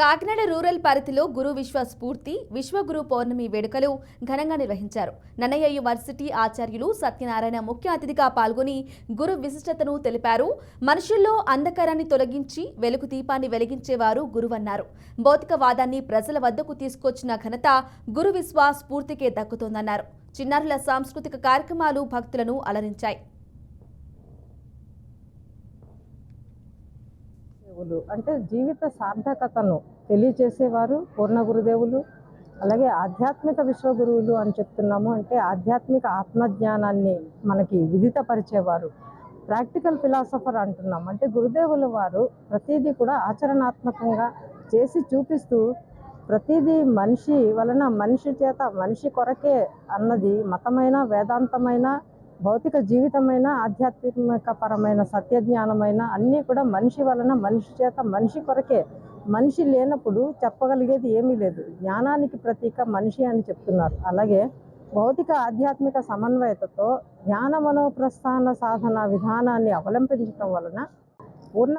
Kakinada rural పరిధిలో గురు విశ్వ స్ఫూర్తి విశ్వగురు పౌర్ణమి వేడుకలు ఘనంగా నిర్వహించారు. నన్నయ్య యూనివర్సిటీ ఆచార్యులు సత్యనారాయణ ముఖ్య అతిథిగా పాల్గొని గురు విశిష్టతను తెలిపారు. మనుషుల్లో అంధకారాన్ని తొలగించి వెలుగు దీపాన్ని వెలిగించేవారు గురువన్నారు. భౌతికవాదాన్ని ప్రజల వద్దకు తీసుకొచ్చిన ఘనత గురు విశ్వ స్ఫూర్తికే దక్కుతోందన్నారు. చిన్నారుల సాంస్కృతిక కార్యక్రమాలు భక్తులను అలరించాయి. గురుదేవులు. అంటే జీవిత సార్థకతను తెలియచేసేవారు పూర్ణ గురుదేవులు అలాగే ఆధ్యాత్మిక విశ్వగురువులు అని చెప్తున్నాము. అంటే ఆధ్యాత్మిక ఆత్మజ్ఞానాన్ని మనకి విదితపరిచేవారు. ప్రాక్టికల్ ఫిలాసఫర్ అంటున్నాం అంటే గురుదేవుల వారు ప్రతిదీ కూడా ఆచరణాత్మకంగా చేసి చూపిస్తూ ప్రతిదీ మనిషి వలన మనిషి చేత మనిషి కొరకే అన్నది మతమైన వేదాంతమైన భౌతిక జీవితమైన ఆధ్యాత్మిక పరమైన సత్యజ్ఞానమైన అన్నీ కూడా మనిషి వలన మనిషి చేత మనిషి కొరకే. మనిషి లేనప్పుడు చెప్పగలిగేది ఏమీ లేదు. జ్ఞానానికి ప్రతీక మనిషి అని చెప్తున్నారు. అలాగే భౌతిక ఆధ్యాత్మిక సమన్వయతతో జ్ఞాన మనోప్రస్థాన సాధన విధానాన్ని అవలంబించటం వలన పూర్ణ